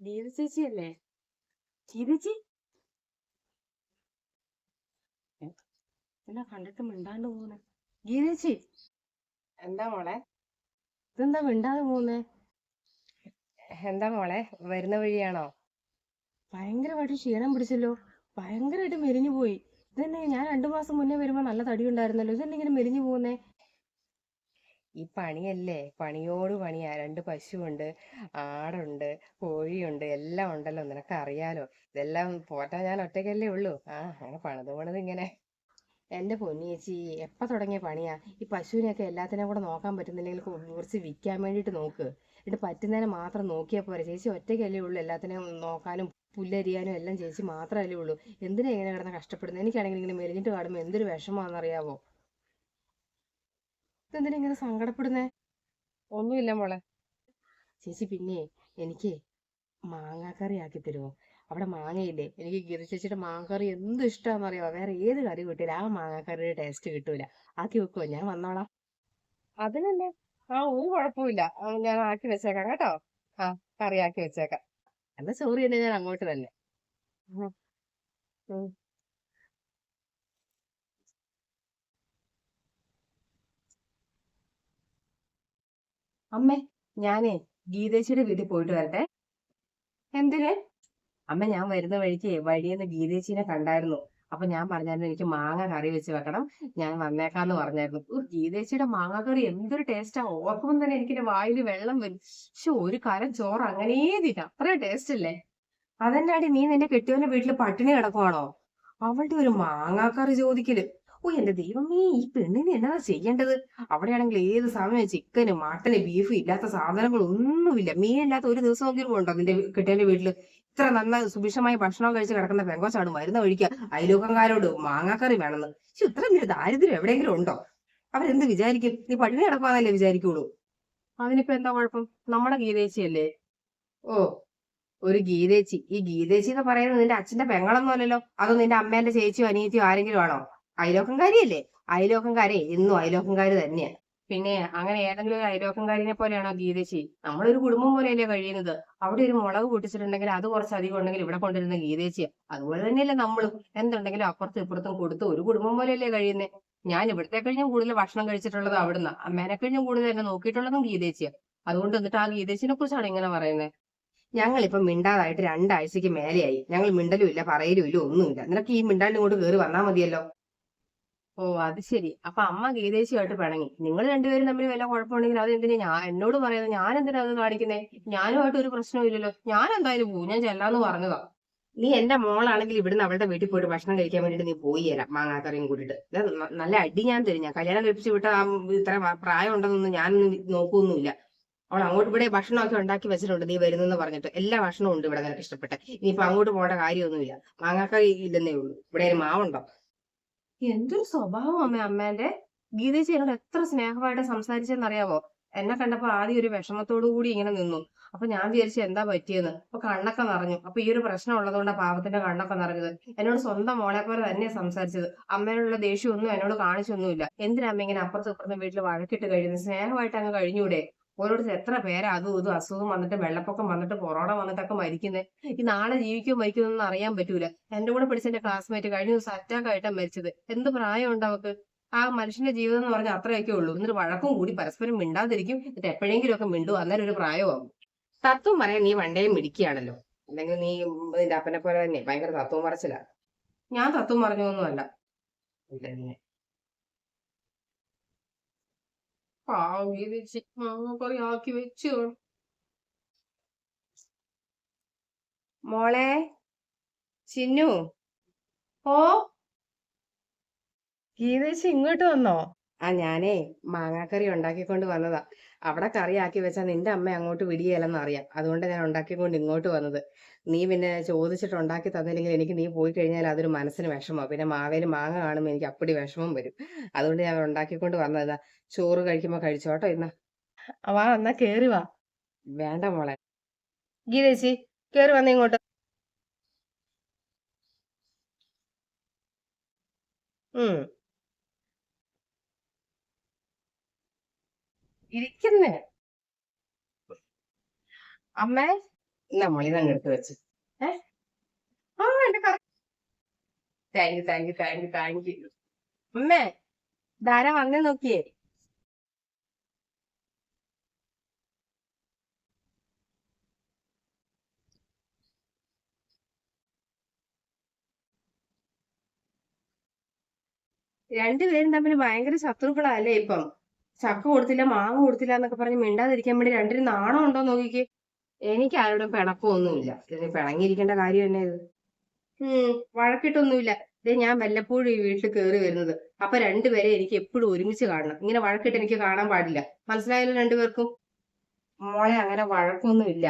ഗീത ചേച്ചിയല്ലേ ചീതച്ചി എന്നാ കണ്ടിട്ട് മിണ്ടാണ്ട് പോകുന്നെ? ഗീതച്ചി എന്താ മോളെ? ഇതെന്താ മിണ്ടാതെ പോകുന്നേ? എന്താ മോളെ വരുന്ന വഴിയാണോ? ഭയങ്കരമായിട്ട് ക്ഷീണം പിടിച്ചല്ലോ. ഭയങ്കരമായിട്ട് മെലിഞ്ഞു പോയി. ഇതെന്നെ ഞാൻ രണ്ടു മാസം മുന്നേ വരുമ്പോ നല്ല തടി ഉണ്ടായിരുന്നല്ലോ. ഇതെന്നെ ഇങ്ങനെ മെലിഞ്ഞു പോകുന്നേ? ഈ പണിയല്ലേ? പണിയോട് പണിയാ. രണ്ട് പശുവുണ്ട് ആടുണ്ട് കോഴിയുണ്ട് എല്ലാം ഉണ്ടല്ലോ നിനക്ക് അറിയാലോ ഇതെല്ലാം പോറ്റാൻ ഞാൻ ഒറ്റയ്ക്കല്ലേ ഉള്ളൂ. ആ അങ്ങനെ പണിത് പണിത് ഇങ്ങനെ. എന്റെ പൊന്നിയേച്ചി എപ്പ തുടങ്ങിയ പണിയാ? ഈ പശുവിനെയൊക്കെ എല്ലാത്തിനെയും കൂടെ നോക്കാൻ പറ്റുന്നില്ലെങ്കിൽ കുറച്ച് വിൽക്കാൻ വേണ്ടിയിട്ട് നോക്ക്. എന്നിട്ട് പറ്റുന്നതിനെ മാത്രം നോക്കിയാൽ പോരെ. ചേച്ചി ഒറ്റയ്ക്കല്ലേ ഉള്ളൂ. എല്ലാത്തിനെയും നോക്കാനും പുല്ലരിയാനും എല്ലാം ചേച്ചി മാത്രമല്ലേ ഉള്ളൂ. എന്തിനാ ഇങ്ങനെ കിടന്ന് കഷ്ടപ്പെടുന്നത് എനിക്കാണെങ്കിൽ ഇങ്ങനെ മെലിഞ്ഞിട്ട് കാണുമ്പോൾ എന്തൊരു വിഷമാണെന്നറിയാവോ ഇതെന്തിനാ ഇങ്ങനെ സങ്കടപ്പെടുന്നേ? ഒന്നുമില്ല മോളെ. ചേച്ചി പിന്നെ എനിക്ക് മാങ്ങാക്കറി ആക്കി തരുമോ? അവിടെ മാങ്ങയില്ലേ? എനിക്ക് ഗിരി ചേച്ചിയുടെ മാങ്ങാക്കറി എന്ത് ഇഷ്ടമാണെന്നറിയാമോ വേറെ ഏത് കറി കിട്ടില്ല ആ മാങ്ങാക്കറിയുടെ ടേസ്റ്റ് കിട്ടൂല. ആക്കി വെക്കുമോ ഞാൻ വന്നോളാം. അതിനല്ലേ ആ ഒരു കുഴപ്പമില്ല ഞാൻ ആക്കി വെച്ചേക്കാം കേട്ടോ. ആ കറി ആക്കി വെച്ചേക്കാം. എന്നാ സോറി തന്നെ ഞാൻ അങ്ങോട്ട് തന്നെ. അമ്മേ ഞാനേ ഗീതേച്ചിയുടെ വീട്ടിൽ പോയിട്ട് വരട്ടെ. എന്തിന്? അമ്മ ഞാൻ വരുന്ന വഴിക്ക് വഴിയെന്ന് ഗീതേച്ചിനെ കണ്ടായിരുന്നു. അപ്പൊ ഞാൻ പറഞ്ഞായിരുന്നു എനിക്ക് മാങ്ങ കറി വെച്ച് വെക്കണം. ഞാൻ വന്നേക്കാന്ന് പറഞ്ഞായിരുന്നു. ഓ ഗീതേച്ചിയുടെ മാങ്ങ കറി എന്തൊരു ടേസ്റ്റാ. ഓർക്കുമ്പോൾ തന്നെ എനിക്ക് വായിൽ വെള്ളം വരും. പക്ഷെ ഒരു കാലം ചോറ് അങ്ങനെ തിന്ന. അത്രയും ടേസ്റ്റ് അല്ലേ? അതെന്നാടി നീ നിന്റെ കെട്ടിയവന്റെ വീട്ടിൽ പട്ടിണി കിടക്കുവാണോ? അവളുടെ ഒരു മാങ്ങാക്കറി ചോദിക്കൽ. ഓ എന്റെ ദൈവമേ ഈ പെണ്ണിന് എന്നാ ചെയ്യേണ്ടത്? അവിടെയാണെങ്കിൽ ഏത് സമയം ചിക്കന് മട്ടന് ബീഫ് ഇല്ലാത്ത സാധനങ്ങൾ ഒന്നുമില്ല മീനില്ലാത്ത ഒരു ദിവസമെങ്കിലും ഉണ്ടോ നിന്റെ കിട്ടേന്റെ വീട്ടിൽ? ഇത്ര നന്നായി സുഭിക്ഷമായി ഭക്ഷണം കഴിച്ച് കിടക്കുന്ന പെങ്കോച്ചാണ് മരുന്ന് വഴിക്ക് അയലോക്കംകാരോട് മാങ്ങാക്കറി വേണമെന്ന്. പക്ഷെ ഇത്ര വലിയ ദാരിദ്ര്യം എവിടെയെങ്കിലും ഉണ്ടോ? അവരെന്ത് വിചാരിക്കും? നീ പട്ടിണി കിടക്കാന്നല്ലേ വിചാരിക്കുള്ളൂ. അതിനിപ്പോ എന്താ കുഴപ്പം? നമ്മുടെ ഗീതേച്ചിയല്ലേ? ഓ ഒരു ഗീതേച്ചി. ഈ ഗീതേച്ചി എന്ന് പറയുന്നത് നിന്റെ അച്ഛന്റെ പെങ്ങളൊന്നും അല്ലല്ലോ അതോ നിന്റെ അമ്മേന്റെ ചേച്ചിയോ അനിയത്തിയോ ആരെങ്കിലും ആണോ? അയലോക്കംകാരിയല്ലേ? അയലോക്കംകാരെ എന്നും അയലോക്കംകാര് തന്നെയാ. പിന്നെ അങ്ങനെ ഏതെങ്കിലും ഒരു അയലോക്കംകാരിനെ പോലെയാണോ ഗീതേച്ചി? നമ്മളൊരു കുടുംബം പോലെയല്ലേ കഴിയുന്നത്? അവിടെ ഒരു മുളക് പൊട്ടിച്ചിട്ടുണ്ടെങ്കിൽ അത് കുറച്ച് അധികം ഉണ്ടെങ്കിൽ ഇവിടെ കൊണ്ടിരുന്ന ഗീതേച്ചിയ. അതുപോലെ തന്നെയല്ലേ നമ്മളും. എന്തുണ്ടെങ്കിലും അപ്പുറത്തും ഇപ്പുറത്തും കൊടുത്ത് ഒരു കുടുംബം പോലെയല്ലേ കഴിയുന്നത് ഞാൻ ഇവിടത്തെ കഴിഞ്ഞും കൂടുതൽ ഭക്ഷണം കഴിച്ചിട്ടുള്ളത് അവിടുന്ന്. അമ്മേനെ കഴിഞ്ഞും കൂടുതൽ എന്നെ നോക്കിയിട്ടുള്ളതും ഗീതേച്ചിയ. അതുകൊണ്ട് എന്നിട്ട് ആ ഗീതേച്ചിനെ കുറിച്ചാണ് ഇങ്ങനെ പറയുന്നത് ഞങ്ങളിപ്പോ മിണ്ടാതായിട്ട് രണ്ടാഴ്ചക്ക് മേലെയായി. ഞങ്ങൾ മിണ്ടലും ഇല്ല പറയലും ഇല്ല ഒന്നുമില്ല. നിനക്ക് ഈ മിണ്ടാണ്ട് ഇങ്ങോട്ട് കയറി വന്നാ മതിയല്ലോ. ഓ അത് ശരി. അപ്പൊ അമ്മ ഗീതേശിയായിട്ട് പിണങ്ങി. നിങ്ങൾ രണ്ടുപേരും തമ്മിൽ വല്ല കുഴപ്പമുണ്ടെങ്കിൽ അത് എന്തിനാ ഞാൻ എന്നോട് പറയുന്നത് ഞാൻ എന്തിനാ അത് കാണിക്കുന്നേ? ഞാനുമായിട്ട് ഒരു പ്രശ്നവും ഇല്ലല്ലോ. ഞാൻ എന്തായാലും പോകും ഞാൻ ചെല്ലാന്ന് പറഞ്ഞതാ. നീ എന്റെ മോളാണെങ്കിൽ ഇവിടുന്ന് അവളുടെ വീട്ടിൽ പോയിട്ട് ഭക്ഷണം കഴിക്കാൻ വേണ്ടിട്ട് നീ പോയി തരാം മാങ്ങാക്കറിയും കൂട്ടിട്ട് ഇത് നല്ല അടി ഞാൻ തരും. ഞാൻ കല്യാണം കഴിപ്പിച്ച് വിട്ട ആ ഇത്ര പ്രായം ഉണ്ടെന്നൊന്നും ഞാനൊന്നും നോക്കൊന്നുമില്ല. അവൾ അങ്ങോട്ട് ഇവിടെ ഭക്ഷണമൊക്കെ ഉണ്ടാക്കി വെച്ചിട്ടുണ്ട്. നീ വരുന്നെന്ന് പറഞ്ഞിട്ട് എല്ലാ ഭക്ഷണവും ഉണ്ട് ഇവിടെ നിനക്ക് ഇഷ്ടപ്പെട്ട്. ഇനിയിപ്പോ അങ്ങോട്ട് പോകേണ്ട കാര്യമൊന്നുമില്ല. മാങ്ങാക്കറി ഇല്ലെന്നേ ഉള്ളൂ. ഇവിടെ മാവുണ്ടോ? എന്തൊരു സ്വഭാവം അമ്മ അമ്മേന്റെ ഗീതേച്ചി എന്നോട് എത്ര സ്നേഹമായിട്ട് സംസാരിച്ചെന്നറിയാമോ എന്നെ കണ്ടപ്പോ ആദ്യം ഒരു വിഷമത്തോടു കൂടി ഇങ്ങനെ നിന്നു. അപ്പൊ ഞാൻ വിചാരിച്ചു എന്താ പറ്റിയെന്ന്? അപ്പൊ കണ്ണൊക്കെ നിറഞ്ഞു. അപ്പൊ ഈ ഒരു പ്രശ്നം ഉള്ളതുകൊണ്ട് പാവത്തിന്റെ കണ്ണൊക്കെ നിറഞ്ഞത്. എന്നോട് സ്വന്തം മോളെ പോലെ തന്നെയാ സംസാരിച്ചത്. അമ്മേനുള്ള ദേഷ്യമൊന്നും എന്നോട് കാണിച്ചൊന്നുമില്ല. എന്തിനാ അമ്മ ഇങ്ങനെ അപ്പുറത്തും ഇപ്പുറത്തും വീട്ടിൽ വഴക്കിട്ട് കഴിയുന്നത്? സ്നേഹമായിട്ട് അങ്ങ് കഴിഞ്ഞൂടെ? ഓരോരുത്തർ എത്ര പേരാ? അതും ഇതും അസുഖം വന്നിട്ട് വെള്ളപ്പൊക്കം വന്നിട്ട് കൊറോണ വന്നിട്ടൊക്കെ മരിക്കുന്നത് ഈ നാളെ ജീവിക്കോ മരിക്കോ എന്നൊന്നും അറിയാൻ പറ്റൂല. എന്റെ കൂടെ പഠിച്ച എന്റെ ക്ലാസ്മേറ്റ് കഴിഞ്ഞ ദിവസം അറ്റാക്ക് ആയിട്ടാ മരിച്ചത്. എന്ത് പ്രായമുണ്ട് അവക്ക്? ആ മനുഷ്യന്റെ ജീവിതം എന്ന് പറഞ്ഞാൽ അത്രയൊക്കെ ഉള്ളൂ. എന്നിട്ട് വഴക്കും കൂടി പരസ്പരം മിണ്ടാതിരിക്കും. എന്നിട്ട് എപ്പോഴെങ്കിലും ഒക്കെ മിണ്ടു. അന്നേരം ഒരു പ്രായമാകും തത്വം പറയാൻ നീ വണ്ടേയും മിടിക്കുകയാണല്ലോ. അല്ലെങ്കിൽ നീ നിന്റെ അപ്പനെ പോലെ തന്നെ. ഭയങ്കര തത്വം പറച്ചില്ല ഞാൻ തത്വം പറഞ്ഞൊന്നുമല്ല മോളെ ചിന്നു. ഓ ഗീതേച്ചി ഇങ്ങോട്ട് വന്നോ? ആ ഞാനേ മാങ്ങാക്കറി ഉണ്ടാക്കിക്കൊണ്ട് വന്നതാ. അവിടെ കറി ആക്കി വെച്ചാൽ നിന്റെ അമ്മ അങ്ങോട്ട് വിടിയല്ലെന്ന് അറിയാം. അതുകൊണ്ട് ഞാൻ ഉണ്ടാക്കിക്കൊണ്ട് ഇങ്ങോട്ട് വന്നത്. നീ പിന്നെ ചോദിച്ചിട്ട് ഉണ്ടാക്കി തന്നില്ലെങ്കിൽ എനിക്ക് നീ പോയി കഴിഞ്ഞാൽ അതൊരു മനസ്സിന് വിഷമമാണ് പിന്നെ മാവേൽ മാങ്ങ കാണുമ്പോൾ എനിക്ക് അപ്പടി വിഷമം വരും. അതുകൊണ്ട് ഞാൻ ഉണ്ടാക്കിക്കൊണ്ട് വന്നതാ. ചോറ് കഴിക്കുമ്പോ കഴിച്ചോട്ടോ ഇന്ന. വാ എന്നാ കേറി വാ. വേണ്ട മോളെ. ഗീതേച്ചി കേറി വന്നേ ഇങ്ങോട്ട്. ഉം. ഇരിക്കുന്നേ. അമ്മേ നമ്മൾ ഇതങ്ങ് എടുത്ത് വെച്ച്. ഏ? ആ എന്റെ കറി thank you thank you thank you thank you അമ്മേ ധാരാ വന്നു നോക്കിയേ? രണ്ടുപേരും തമ്മിൽ ഭയങ്കര ശത്രുക്കളല്ലേ ഇപ്പം? ചക്ക കൊടുത്തില്ല മാങ്ങ കൊടുത്തില്ല എന്നൊക്കെ പറഞ്ഞ് മിണ്ടാതിരിക്കാൻ വേണ്ടി രണ്ടിനും നാണം ഉണ്ടോ നോക്കിക്കേ. എനിക്ക് ആരോടും പിണക്കമൊന്നുമില്ല. ഇതിന് പിണങ്ങിയിരിക്കേണ്ട കാര്യം തന്നെ ഇത്? ഉം വഴക്കിട്ടൊന്നുമില്ല. ഇതേ ഞാൻ വല്ലപ്പോഴും ഈ വീട്ടിൽ കയറി വരുന്നത്. അപ്പൊ രണ്ടുപേരെ എനിക്ക് എപ്പോഴും ഒരുമിച്ച് കാണണം. ഇങ്ങനെ വഴക്കിട്ട് എനിക്ക് കാണാൻ പാടില്ല. മനസ്സിലായല്ലോ രണ്ടുപേർക്കും? മോളെ അങ്ങനെ വഴക്കൊന്നുമില്ല.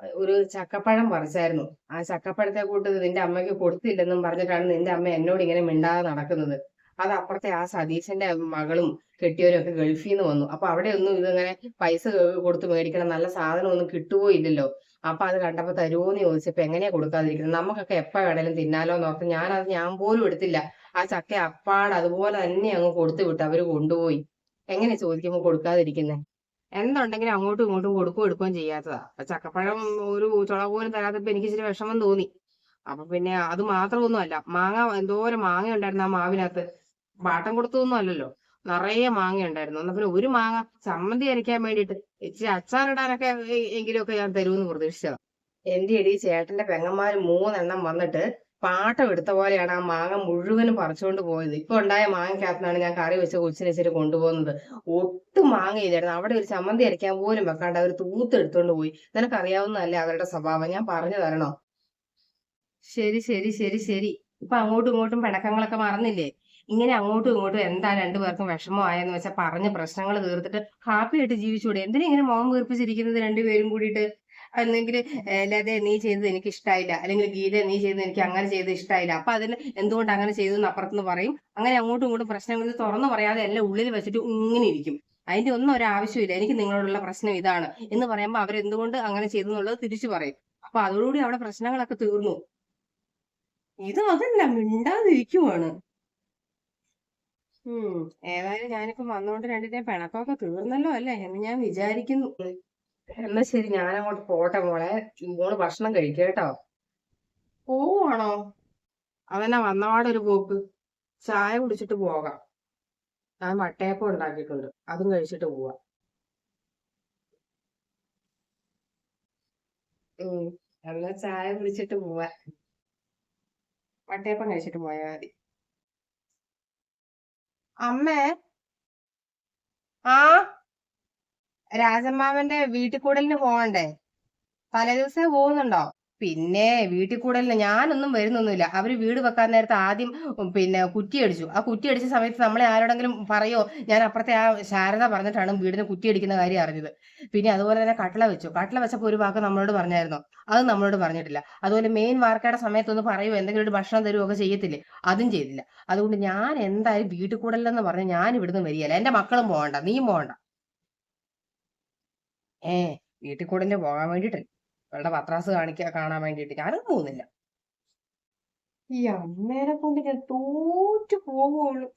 ഒരു ചക്കപ്പഴം പറിച്ചായിരുന്നു. ആ ചക്കപ്പഴത്തെ കൂട്ട് നിന്റെ അമ്മയ്ക്ക് കൊടുത്തില്ലെന്നും പറഞ്ഞിട്ടാണ് നിന്റെ അമ്മ എന്നോട് ഇങ്ങനെ മിണ്ടാതെ നടക്കുന്നത്. അത് അപ്പുറത്തെ ആ സതീശന്റെ മകളും കെട്ടിയവരും ഒക്കെ ഗൾഫിൽ നിന്ന് വന്നു. അപ്പൊ അവിടെ ഒന്നും ഇതിങ്ങനെ പൈസ കൊടുത്ത് മേടിക്കണം നല്ല സാധനം ഒന്നും കിട്ടുവോ ഇല്ലല്ലോ അപ്പൊ അത് കണ്ടപ്പോ തരുമോന്ന് ചോദിച്ചപ്പോ എങ്ങനെയാ കൊടുക്കാതിരിക്കുന്നത്? നമുക്കൊക്കെ എപ്പോ വേണേലും തിന്നാലോ എന്ന് ഓർത്ത് ഞാനത് ഞാൻ പോലും എടുത്തില്ല. ആ ചക്ക അപ്പാട് അതുപോലെ തന്നെ അങ്ങ് കൊടുത്തു വിട്ട് അവർ കൊണ്ടുപോയി. എങ്ങനെ ചോദിക്കുമ്പോ കൊടുക്കാതിരിക്കുന്നേ? എന്തുണ്ടെങ്കിലും അങ്ങോട്ടും ഇങ്ങോട്ടും കൊടുക്കുകയും എടുക്കുകയും ചെയ്യാത്തതാ. അപ്പൊ ചക്കപ്പഴം ഒരു ചുള പോലും തരാത്തപ്പോ എനിക്ക് ഇച്ചിരി വിഷമം തോന്നി. അപ്പൊ പിന്നെ അത് മാത്രമൊന്നും അല്ല മാങ്ങ എന്തോരം മാങ്ങ ഉണ്ടായിരുന്നു ആ മാവിനകത്ത്. പാട്ടം കൊടുത്തതൊന്നും അല്ലല്ലോ. നിറയെ മാങ്ങ ഉണ്ടായിരുന്നു. എന്നാ പിന്നെ ഒരു മാങ്ങ ചമ്മന്തി അരയ്ക്കാൻ വേണ്ടിയിട്ട് ഇച്ചിരി അച്ചാറിടാനൊക്കെ എങ്കിലുമൊക്കെ ഞാൻ തരുമെന്ന് പ്രതീക്ഷിച്ചതാ. എന്റെ ഇടി ചേട്ടന്റെ പെങ്ങന്മാര് മൂന്നെണ്ണം വന്നിട്ട് പാട്ടം എടുത്ത പോലെയാണ് ആ മാങ്ങ മുഴുവനും പറിച്ചുകൊണ്ട് പോയത്. ഇപ്പൊ ഉണ്ടായ മാങ്ങക്കകത്തുനിന്നാണ് ഞാൻ കറി വെച്ച് കൊച്ചിനെ വെച്ചിട്ട് കൊണ്ടുപോകുന്നത്. ഒട്ടും മാങ്ങയില്ലായിരുന്നു അവിടെ ഒരു ചമ്മന്തി അരയ്ക്കാൻ പോലും വെക്കാണ്ട് അവർ തൂത്ത് എടുത്തോണ്ട് പോയി. നിനക്കറിയാവുന്നതല്ലേ അവരുടെ സ്വഭാവം? ഞാൻ പറഞ്ഞു തരണോ? ശരി ശരി ശരി ശരി. ഇപ്പൊ അങ്ങോട്ടും ഇങ്ങോട്ടും പിണക്കങ്ങളൊക്കെ മറന്നില്ലേ? ഇങ്ങനെ അങ്ങോട്ടും ഇങ്ങോട്ടും എന്താ രണ്ടുപേർക്കും വിഷമമായെന്ന് വെച്ചാൽ പറഞ്ഞ് പ്രശ്നങ്ങൾ തീർത്തിട്ട് ഹാപ്പി ആയിട്ട് ജീവിച്ചുകൂടെ എന്തിനാ ഇങ്ങനെ മോഹം വീർപ്പിച്ചിരിക്കുന്നത് രണ്ടുപേരും കൂടിയിട്ട്? അല്ലെങ്കിൽ ലത നീ ചെയ്തത് എനിക്ക് ഇഷ്ടമായില്ല അല്ലെങ്കിൽ ഗീത നീ ചെയ്തത് എനിക്ക് അങ്ങനെ ചെയ്തത് ഇഷ്ടമായില്ല അപ്പൊ അതിന് എന്തുകൊണ്ട് അങ്ങനെ ചെയ്തു എന്ന് അപ്പുറത്തുനിന്ന് പറയും. അങ്ങനെ അങ്ങോട്ടും ഇങ്ങോട്ടും പ്രശ്നങ്ങൾ തുറന്നു പറയാതെ എല്ലാം ഉള്ളിൽ വെച്ചിട്ട് ഇങ്ങനെ ഇരിക്കും. അതിന്റെ ഒന്നും ഒരു ആവശ്യമില്ല. എനിക്ക് നിങ്ങളോടുള്ള പ്രശ്നം ഇതാണ് എന്ന് പറയുമ്പോൾ അവരെന്തുകൊണ്ട് അങ്ങനെ ചെയ്തു എന്നുള്ളത് തിരിച്ചു പറയും. അപ്പൊ അതോടുകൂടി അവിടെ പ്രശ്നങ്ങളൊക്കെ തീർന്നു. ഇത് അതല്ല മിണ്ടാതിരിക്കുവാണ്. ഏതായാലും ഞാനിപ്പോ വന്നോണ്ട് രണ്ടിന്റെ പിണക്കമൊക്കെ തീർന്നല്ലോ അല്ലേ? എന്ന് ഞാൻ വിചാരിക്കുന്നു. എന്നാ ശരി ഞാൻ അങ്ങോട്ട് പോട്ടെ മോളെ. മോൾ ഭക്ഷണം കഴിക്കേട്ടോ. കേട്ടോ പോവാണോ അതെന്നാ വന്നപാടൊരു പോക്ക്. ചായ കുടിച്ചിട്ട് പോകാം. ഞാൻ വട്ടയപ്പം ഉണ്ടാക്കിയിട്ടുണ്ട്. അതും കഴിച്ചിട്ട് പോവാം. ഉം. എന്നാ ചായ കുടിച്ചിട്ട് പോവാ. വട്ടയപ്പം കഴിച്ചിട്ട് പോയാ മതി. അമ്മേ. ആ? രാജമാമന്റെ വീട്ടിൽ കൂടലിന് പോവണ്ടേ? തലേദിവസേ പോകുന്നുണ്ടോ പിന്നെ വീട്ടിൽ കൂടലിന് ഞാനൊന്നും വരുന്നൊന്നുമില്ല. അവർ വീട് വെക്കാൻ നേരത്തെ ആദ്യം പിന്നെ കുറ്റി അടിച്ചു. ആ കുറ്റി അടിച്ച സമയത്ത് നമ്മളെ ആരോടെങ്കിലും പറയോ? ഞാൻ അപ്പുറത്തെ ആ ശാരദ പറഞ്ഞിട്ടാണ് വീടിന് കുറ്റി അടിക്കുന്ന കാര്യം അറിഞ്ഞത്. പിന്നെ അതുപോലെ തന്നെ കട്ടള വെച്ചു. കട്ടള വെച്ചപ്പോൾ ഒരു വാക്ക് നമ്മളോട് പറഞ്ഞായിരുന്നു. അത് നമ്മളോട് പറഞ്ഞിട്ടില്ല. അതുപോലെ മെയിൻ വാർക്കയുടെ സമയത്തൊന്ന് പറയുമോ എന്തെങ്കിലും ഒരു ഭക്ഷണം തരുമോ ഒക്കെ ചെയ്യത്തില്ലേ? അതും ചെയ്തില്ല. അതുകൊണ്ട് ഞാൻ എന്തായാലും വീട്ടിൽ കൂടലെന്ന് പറഞ്ഞ് ഞാൻ ഇവിടുന്ന് വരികയല്ല. എന്റെ മക്കളും പോകണ്ട. നീയും പോകണ്ട. ഏ വീട്ടിൽ കൂടലിന് പോകാൻ വേണ്ടിട്ട് അവളുടെ പത്രാസ് കാണിക്കാൻ കാണാൻ വേണ്ടിയിട്ട്. ഞാനും പോകുന്നില്ല. ഈ അമ്മേനെ കൊണ്ട് ഞാൻ തോറ്റു പോവുള്ളൂ